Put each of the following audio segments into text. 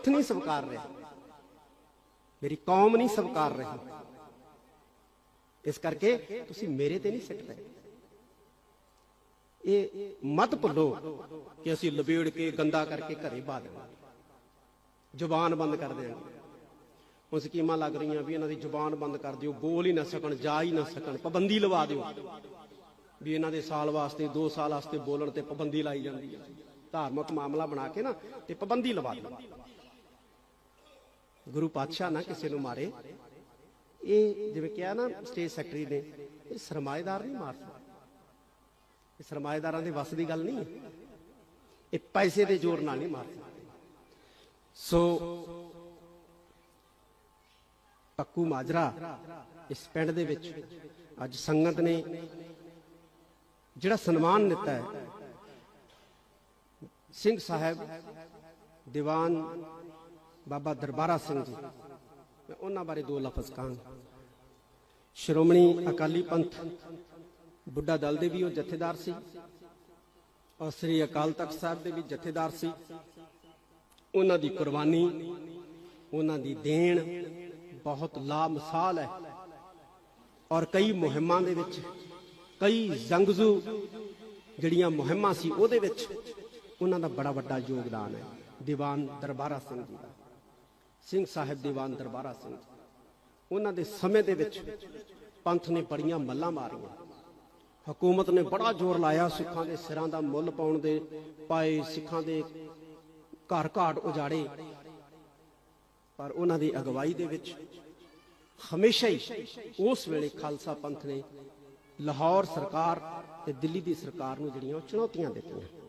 ਪੰਥ ਨਹੀਂ ਸਵਕਾਰ ਰਿਹਾ। ਮੇਰੀ ਕੌਮ ਨਹੀਂ ਸਵਕਾਰ ਰਹੀ। ਇਸ ਕਰਕੇ ਤੁਸੀਂ ਮੇਰੇ ਤੇ ਨਹੀਂ ਸਿੱਟ ਰਹੇ। ਇਹ ਮਤ ਭੁੱਲੋ ਕਿ ਅਸੀਂ ਲਬੇੜ ਕੇ, ਗੰਦਾ ਕਰਕੇ ਘਰੇ ਪਾ ਜ਼ੁਬਾਨ ਬੰਦ ਕਰ ਦੇਵਾਂਗੇ ਹੁਣ ਸਕੀਮਾਂ ਲੱਗ ਰਹੀਆਂ ਵੀ ਇਹਨਾਂ ਦੀ ਜ਼ੁਬਾਨ ਬੰਦ ਕਰ ਦਿਓ, ਬੋਲ ਹੀ ਨਾ ਸਕਣ, ਜਾ ਹੀ ਨਾ ਸਕਣ, ਪਾਬੰਦੀ ਲਵਾ ਦਿਓ। ਵੀ ਇਹਨਾਂ ਦੇ ਸਾਲ ਵਾਸਤੇ 2 ਸਾਲ ਵਾਸਤੇ ਬੋਲਣ ਤੇ ਪਾਬੰਦੀ ਲਾਈ ਜਾਂਦੀ ਹੈ ਧਾਰਮਿਕ ਮਾਮਲਾ ਬਣਾ ਕੇ ਨਾ ਤੇ ਪਾਬੰਦੀ ਲਵਾ ਦਿਓ। ਗੁਰੂ ਪਾਤਸ਼ਾਹ ਨਾ ਕਿਸੇ ਨੂੰ ਮਾਰੇ। ਇਹ ਜਿਵੇਂ ਕਿਹਾ ਨਾ ਸਟੇਜ ਸੈਕਟਰੀ ਨੇ, ਇਹ ਸਰਮਾਏਦਾਰ ਨਹੀਂ ਮਾਰ ਸਕਦਾ ਇਹ ਸਰਮਾਏਦਾਰਾਂ ਦੇ ਵੱਸ ਦੀ ਗੱਲ ਨਹੀਂ ਹੈ। ਇਹ ਪੈਸੇ ਦੇ ਜ਼ੋਰ ਨਾਲ ਨਹੀਂ ਮਾਰ ਸਕਦੇ ਸੋ ਪੱਕੂ ਮਾਜਰਾ ਇਸ ਪਿੰਡ ਦੇ ਵਿੱਚ ਅੱਜ ਸੰਗਤ ਨੇ ਜਿਹੜਾ ਸਨਮਾਨ ਦਿੱਤਾ ਹੈ, ਸਿੰਘ ਸਾਹਿਬ ਦੀਵਾਨ ਬਾਬਾ ਦਰਬਾਰਾ ਸਿੰਘ ਜੀ। ਮੈਂ ਉਹਨਾਂ ਬਾਰੇ ਦੋ ਲਫ਼ਜ਼ ਕਹਾਂਗਾ। ਸ਼੍ਰੋਮਣੀ ਅਕਾਲੀ ਪੰਥ ਬੁੱਢਾ ਦਲ ਦੇ ਵੀ ਉਹ ਜਥੇਦਾਰ ਸੀ ਔਰ ਸ੍ਰੀ ਅਕਾਲ ਤਖਤ ਸਾਹਿਬ ਦੇ ਵੀ ਜਥੇਦਾਰ ਸੀ। ਉਹਨਾਂ ਦੀ ਕੁਰਬਾਨੀ, ਉਹਨਾਂ ਦੀ ਦੇਣ ਬਹੁਤ ਲਾਮਸ਼ਾਲ ਹੈ ਔਰ ਕਈ ਮੁਹਿੰਮਾਂ ਦੇ ਵਿੱਚ, ਕਈ ਜੰਗਜ਼ੂ ਜਿਹੜੀਆਂ ਮੁਹਿੰਮਾਂ ਸੀ ਉਹਦੇ ਵਿੱਚ ਉਹਨਾਂ ਦਾ ਬੜਾ ਵੱਡਾ ਯੋਗਦਾਨ ਹੈ। ਦੀਵਾਨ ਦਰਬਾਰਾ ਸਿੰਘ ਜੀ ਦਾ। ਸਿੰਘ ਸਾਹਿਬ ਦੀਵਾਨ ਦਰਬਾਰਾ ਸਿੰਘ ਉਹਨਾਂ ਦੇ ਸਮੇਂ ਦੇ ਵਿੱਚ ਪੰਥ ਨੇ ਬੜੀਆਂ ਮੱਲਾਂ ਮਾਰੀਆਂ। ਹਕੂਮਤ ਨੇ ਬੜਾ ਜ਼ੋਰ ਲਾਇਆ ਸਿੱਖਾਂ ਦੇ ਸਿਰਾਂ ਦਾ ਮੁੱਲ ਪਾਉਣ ਦੇ, ਪਾਏ ਸਿੱਖਾਂ ਦੇ ਘਰ ਘਾਟ ਉਜਾੜੇ। ਪਰ ਉਹਨਾਂ ਦੀ ਅਗਵਾਈ ਦੇ ਵਿੱਚ ਹਮੇਸ਼ਾ ਹੀ ਉਸ ਵੇਲੇ ਖਾਲਸਾ ਪੰਥ ਨੇ ਲਾਹੌਰ ਸਰਕਾਰ ਤੇ ਦਿੱਲੀ ਦੀ ਸਰਕਾਰ ਨੂੰ ਜਿਹੜੀਆਂ ਉਹ ਚੁਣੌਤੀਆਂ ਦਿੱਤੀਆਂ।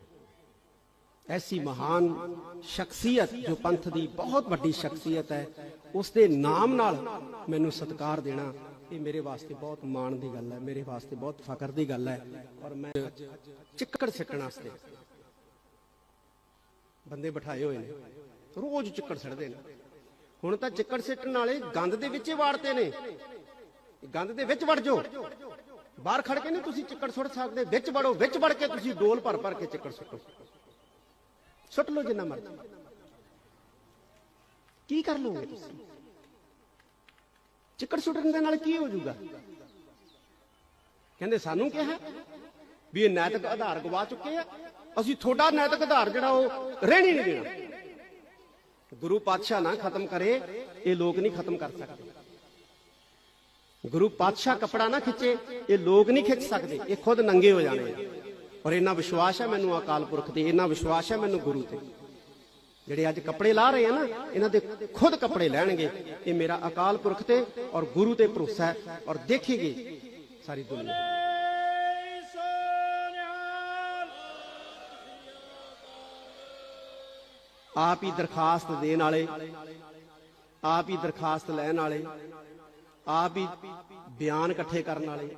ਐਸੀ ਮਹਾਨ ਸ਼ਖਸੀਅਤ ਜੋ ਪੰਥ ਦੀ ਬਹੁਤ ਵੱਡੀ ਸ਼ਖਸੀਅਤ ਹੈ ਉਸ ਦੇ ਨਾਮ ਨਾਲ ਮੈਨੂੰ ਸਤਿਕਾਰ ਦੇਣਾ ਇਹ ਮੇਰੇ ਵਾਸਤੇ ਬਹੁਤ ਮਾਣ ਦੀ ਗੱਲ ਹੈ ਮੇਰੇ ਵਾਸਤੇ ਬਹੁਤ ਫਖਰ ਦੀ ਗੱਲ ਹੈ ਔਰ ਮੈਂ ਚਿੱਕੜ ਸਿੱਟਣ ਵਾਸਤੇ ਬੰਦੇ ਬਿਠਾਏ ਹੋਏ ਨੇ ਰੋਜ਼ ਚਿੱਕੜ ਸਿੱਟਦੇ ਨੇ ਹੁਣ ਤਾਂ ਚਿੱਕੜ ਸਿੱਟਣ ਵਾਲੇ ਗੰਦ ਦੇ ਵਿੱਚ ਹੀ ਵਾੜਤੇ ਨੇ ਗੰਦ ਦੇ ਵਿੱਚ ਵੜ ਜਾਓ ਬਾਹਰ ਖੜ ਕੇ ਨਹੀਂ ਤੁਸੀਂ ਚਿੱਕੜ ਸੁੱਟ ਸਕਦੇ ਵਿੱਚ ਵੜੋ ਵਿੱਚ ਵੜ ਕੇ ਤੁਸੀਂ ਡੋਲ ਭਰ ਭਰ ਕੇ ਚਿੱਕੜ ਸੁੱਟੋ ਸੁੱਟ ਲਓ ਜਿੰਨਾ ਮਰਜ਼ੀ। ਕੀ ਕਰ ਲਓਗੇ ਤੁਸੀਂ? ਚਿੱਕੜ ਸੁੱਟਣ ਦੇ ਨਾਲ ਕੀ ਹੋ ਜਾਊਗਾ? ਕਹਿੰਦੇ ਸਾਨੂੰ ਕਿਹਾ ਵੀ ਇਹ ਨੈਤਿਕ ਆਧਾਰ ਗਵਾ ਚੁੱਕੇ ਆ। ਅਸੀਂ ਤੁਹਾਡਾ ਨੈਤਿਕ ਆਧਾਰ ਜਿਹੜਾ ਉਹ ਰਹਿਣੀ ਨਹੀਂ ਦੇਣਾ। ਗੁਰੂ ਪਾਤਸ਼ਾਹ ਨਾ ਖਤਮ ਕਰੇ, ਇਹ ਲੋਕ ਨਹੀਂ ਖਤਮ ਕਰ ਸਕਦੇ। ਗੁਰੂ ਪਾਤਸ਼ਾਹ ਕਪੜਾ ਨਾ ਖਿੱਚੇ, ਇਹ ਲੋਕ ਨਹੀਂ ਖਿੱਚ ਸਕਦੇ। ਇਹ ਖੁਦ ਨੰਗੇ ਹੋ ਜਾਣੇ ਔਰ ਇੰਨਾ ਵਿਸ਼ਵਾਸ ਹੈ ਮੈਨੂੰ ਅਕਾਲ ਪੁਰਖ ਤੇ, ਇੰਨਾ ਵਿਸ਼ਵਾਸ ਹੈ ਮੈਨੂੰ ਗੁਰੂ ਤੇ। ਜਿਹੜੇ ਅੱਜ ਕੱਪੜੇ ਲਾ ਰਹੇ ਆ ਨਾ, ਇਹਨਾਂ ਦੇ ਖੁਦ ਕੱਪੜੇ ਲੈਣਗੇ। ਇਹ ਮੇਰਾ ਅਕਾਲ ਪੁਰਖ ਤੇ ਔਰ ਗੁਰੂ ਤੇ ਭਰੋਸਾ ਹੈ। ਔਰ ਦੇਖੇਗੀ ਸਾਰੀ ਦੁਨੀਆ। ਆਪ ਹੀ ਦਰਖਾਸਤ ਦੇਣ ਵਾਲੇ, ਆਪ ਹੀ ਦਰਖਾਸਤ ਲੈਣ ਵਾਲੇ, ਆਪ ਹੀ ਬਿਆਨ ਇਕੱਠੇ ਕਰਨ ਵਾਲੇ।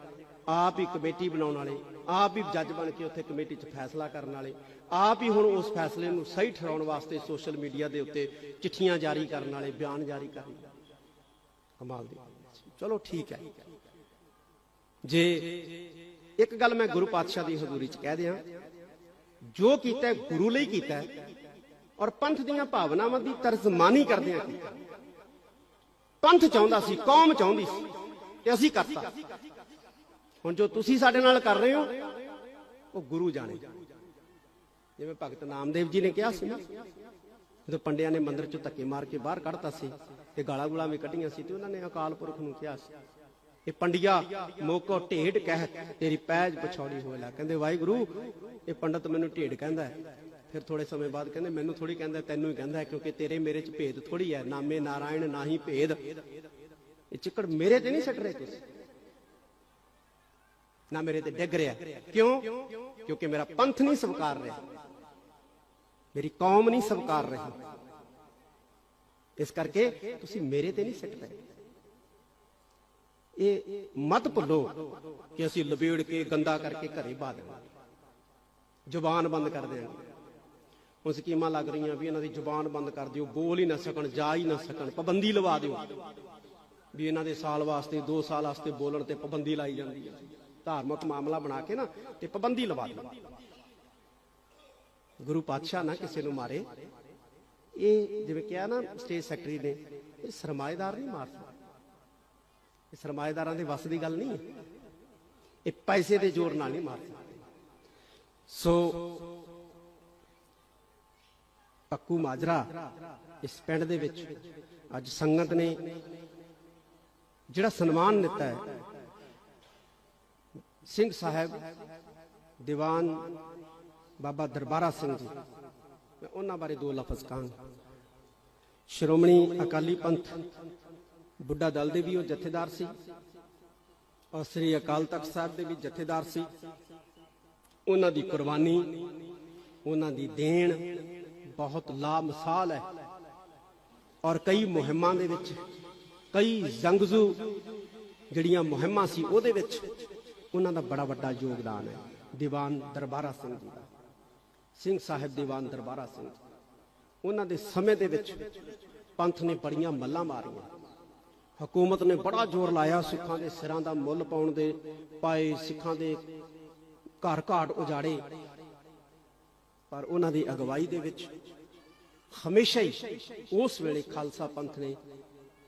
ਆਪ ਹੀ ਕਮੇਟੀ ਬਣਾਉਣ ਵਾਲੇ, ਆਪ ਹੀ ਜੱਜ ਬਣ ਕੇ ਉੱਥੇ ਕਮੇਟੀ 'ਚ ਫੈਸਲਾ ਕਰਨ ਵਾਲੇ, ਆਪ ਹੀ ਹੁਣ ਉਸ ਫੈਸਲੇ ਨੂੰ ਸਹੀ ਠਹਿਰਾਉਣ ਵਾਸਤੇ ਸੋਸ਼ਲ ਮੀਡੀਆ ਦੇ ਉੱਤੇ ਚਿੱਠੀਆਂ ਜਾਰੀ ਕਰਨ ਵਾਲੇ, ਬਿਆਨ ਜਾਰੀ ਕਰਨ ਵਾਲੇ। ਕਮਾਲ ਦੀ ਚਲੋ ਠੀਕ ਹੈ। ਜੇ ਇੱਕ ਗੱਲ ਮੈਂ ਗੁਰੂ ਪਾਤਸ਼ਾਹ ਦੀ ਹਜ਼ੂਰੀ 'ਚ ਕਹਿ ਦਿਆਂ, ਜੋ ਕੀਤਾ ਗੁਰੂ ਲਈ ਕੀਤਾ ਔਰ ਪੰਥ ਦੀਆਂ ਭਾਵਨਾਵਾਂ ਦੀ ਤਰਜਮਾਨੀ ਕਰਦਿਆਂ ਕੀਤਾ ਪੰਥ ਚਾਹੁੰਦਾ ਸੀ, ਕੌਮ ਚਾਹੁੰਦੀ ਸੀ ਤੇ ਅਸੀਂ ਕਰਤਾ। ਹੁਣ ਜੋ ਤੁਸੀਂ ਸਾਡੇ ਨਾਲ ਕਰ ਰਹੇ ਹੋ, ਉਹ ਗੁਰੂ ਜਾਣੇ। ਜਿਵੇਂ ਭਗਤ ਨਾਮਦੇਵ ਜੀ ਨੇ ਕਿਹਾ ਸੀ ਨਾ, ਜਦੋਂ ਪੰਡਿਆਂ ਨੇ ਮੰਦਿਰ ਚੋਂ ਧੱਕੇ ਮਾਰ ਕੇ ਬਾਹਰ ਕੱਢਤਾ ਸੀ, ਤੇ ਗਾਲਾਂ ਗੁਲਾਂ ਵੀ ਕੱਢੀਆਂ ਸੀ, ਤੇ ਉਹਨਾਂ ਨੇ ਅਕਾਲ ਪੁਰਖ ਨੂੰ ਕਿਹਾ ਸੀ, ਇਹ ਪੰਡਿਆ, ਮੋਕੋ ਢੇਡ ਕਹਿ, ਤੇਰੀ ਪੈਜ ਪਛੌੜੀ ਹੋਏ ਕਹਿੰਦੇ, ਵਾਹਿਗੁਰੂ, ਇਹ ਪੰਡਤ ਮੈਨੂੰ ਢੇਡ ਕਹਿੰਦਾ ਹੈ। ਫਿਰ ਥੋੜੇ ਸਮੇਂ ਬਾਅਦ ਕਹਿੰਦੇ, ਮੈਨੂੰ ਥੋੜੀ ਕਹਿੰਦਾ, ਤੈਨੂੰ ਹੀ ਕਹਿੰਦਾ ਕਿਉਂਕਿ ਤੇਰੇ ਮੇਰੇ ਚ ਭੇਦ ਥੋੜੀ ਹੈ। ਨਾਮੇ ਨਾਰਾਇਣ ਨਾਹੀ ਭੇਦ। ਇਹ ਚਿੱਕੜ ਮੇਰੇ ਤੇ ਨਹੀਂ ਸੱਟ ਰਹੇ ਤੁਸੀਂ। ਨਾ ਮੇਰੇ ਤੇ ਡਿੱਗ ਰਿਹਾ। ਕਿਉਂ? ਕਿਉਂਕਿ ਮੇਰਾ ਪੰਥ ਨਹੀਂ ਸਵਕਾਰ ਰਿਹਾ। ਮੇਰੀ ਕੌਮ ਨਹੀਂ ਸਵਕਾਰ ਰਹੀ। ਇਸ ਕਰਕੇ ਤੁਸੀਂ ਮੇਰੇ ਤੇ ਨਹੀਂ ਸਿੱਟ ਰਹੇ। ਇਹ ਮਤ ਭੁੱਲੋ ਕਿ ਅਸੀਂ ਲਬੇੜ ਕੇ, ਗੰਦਾ ਕਰਕੇ ਘਰੇ ਪਾ ਦੇਵਾਂਗੇ। ਜ਼ੁਬਾਨ ਬੰਦ ਕਰ ਦੇਵਾਂਗੇ। ਹੁਣ ਸਕੀਮਾਂ ਲੱਗ ਰਹੀਆਂ ਵੀ ਇਹਨਾਂ ਦੀ ਜ਼ੁਬਾਨ ਬੰਦ ਕਰ ਦਿਓ, ਬੋਲ ਹੀ ਨਾ ਸਕਣ, ਜਾ ਹੀ ਨਾ ਸਕਣ, ਪਾਬੰਦੀ ਲਵਾ ਦਿਓ। ਵੀ ਇਹਨਾਂ ਦੇ ਸਾਲ ਵਾਸਤੇ 2 ਸਾਲ ਵਾਸਤੇ ਬੋਲਣ ਤੇ ਪਾਬੰਦੀ ਲਾਈ ਜਾਂਦੀ ਹੈ। ਧਾਰਮਿਕ ਮਾਮਲਾ ਬਣਾ ਕੇ ਨਾ ਤੇ ਪਾਬੰਦੀ ਲਵਾ ਦਿਓ। ਗੁਰੂ ਪਾਤਸ਼ਾਹ ਨਾ ਕਿਸੇ ਨੂੰ ਮਾਰੇ। ਇਹ ਜਿਵੇਂ ਕਿਹਾ ਨਾ ਸਟੇਟ ਸੈਕਟਰੀ ਨੇ, ਇਹ ਸਰਮਾਏਦਾਰ ਨਹੀਂ ਮਾਰ ਸਕਦੇ ਇਹ ਸਰਮਾਏਦਾਰਾਂ ਦੇ ਵੱਸ ਦੀ ਗੱਲ ਨਹੀਂ ਹੈ। ਇਹ ਪੈਸੇ ਦੇ ਜ਼ੋਰ ਨਾਲ ਨਹੀਂ ਮਾਰ ਸਕਦੇ ਸੋ ਪੱਕੂ ਮਾਜਰਾ ਇਸ ਪਿੰਡ ਦੇ ਵਿੱਚ ਅੱਜ ਸੰਗਤ ਨੇ ਜਿਹੜਾ ਸਨਮਾਨ ਦਿੱਤਾ ਹੈ ਸਿੰਘ ਸਾਹਿਬ, ਦੀਵਾਨ ਬਾਬਾ ਦਰਬਾਰਾ ਸਿੰਘ ਜੀ। ਮੈਂ ਉਹਨਾਂ ਬਾਰੇ ਦੋ ਲਫ਼ਜ਼ ਕਹਾਂਗਾ। ਸ਼੍ਰੋਮਣੀ ਅਕਾਲੀ ਪੰਥ ਬੁੱਢਾ ਦਲ ਦੇ ਵੀ ਉਹ ਜਥੇਦਾਰ ਸੀ ਔਰ ਸ੍ਰੀ ਅਕਾਲ ਤਖਤ ਸਾਹਿਬ ਦੇ ਵੀ ਜਥੇਦਾਰ ਸੀ। ਉਹਨਾਂ ਦੀ ਕੁਰਬਾਨੀ, ਉਹਨਾਂ ਦੀ ਦੇਣ ਬਹੁਤ ਲਾਮਸ਼ਾਲ ਹੈ ਔਰ ਕਈ ਮੁਹਿੰਮਾਂ ਦੇ ਵਿੱਚ, ਕਈ ਜੰਗਜ਼ੂ ਜਿਹੜੀਆਂ ਮੁਹਿੰਮਾਂ ਸੀ ਉਹਦੇ ਵਿੱਚ ਉਹਨਾਂ ਦਾ ਬੜਾ ਵੱਡਾ ਯੋਗਦਾਨ ਹੈ। ਦੀਵਾਨ ਦਰਬਾਰਾ ਸਿੰਘ ਜੀ ਦਾ। ਸਿੰਘ ਸਾਹਿਬ ਦੀਵਾਨ ਦਰਬਾਰਾ ਸਿੰਘ ਉਹਨਾਂ ਦੇ ਸਮੇਂ ਦੇ ਵਿੱਚ ਪੰਥ ਨੇ ਬੜੀਆਂ ਮੱਲਾਂ ਮਾਰੀਆਂ। ਹਕੂਮਤ ਨੇ ਬੜਾ ਜ਼ੋਰ ਲਾਇਆ ਸਿੱਖਾਂ ਦੇ ਸਿਰਾਂ ਦਾ ਮੁੱਲ ਪਾਉਣ ਦੇ, ਪਾਏ ਸਿੱਖਾਂ ਦੇ ਘਰ ਘਾਟ ਉਜਾੜੇ। ਪਰ ਉਹਨਾਂ ਦੀ ਅਗਵਾਈ ਦੇ ਵਿੱਚ ਹਮੇਸ਼ਾ ਹੀ ਉਸ ਵੇਲੇ ਖਾਲਸਾ ਪੰਥ ਨੇ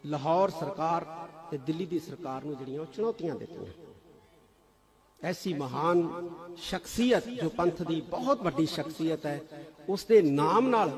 ਲਾਹੌਰ ਸਰਕਾਰ ਤੇ ਦਿੱਲੀ ਦੀ ਸਰਕਾਰ ਨੂੰ ਜਿਹੜੀਆਂ ਉਹ ਚੁਣੌਤੀਆਂ ਦਿੱਤੀਆਂ। ਐਸੀ ਮਹਾਨ ਸ਼ਖਸੀਅਤ ਜੋ ਪੰਥ ਦੀ ਬਹੁਤ ਵੱਡੀ ਸ਼ਖਸੀਅਤ ਹੈ ਉਸ ਦੇ ਨਾਮ ਨਾਲ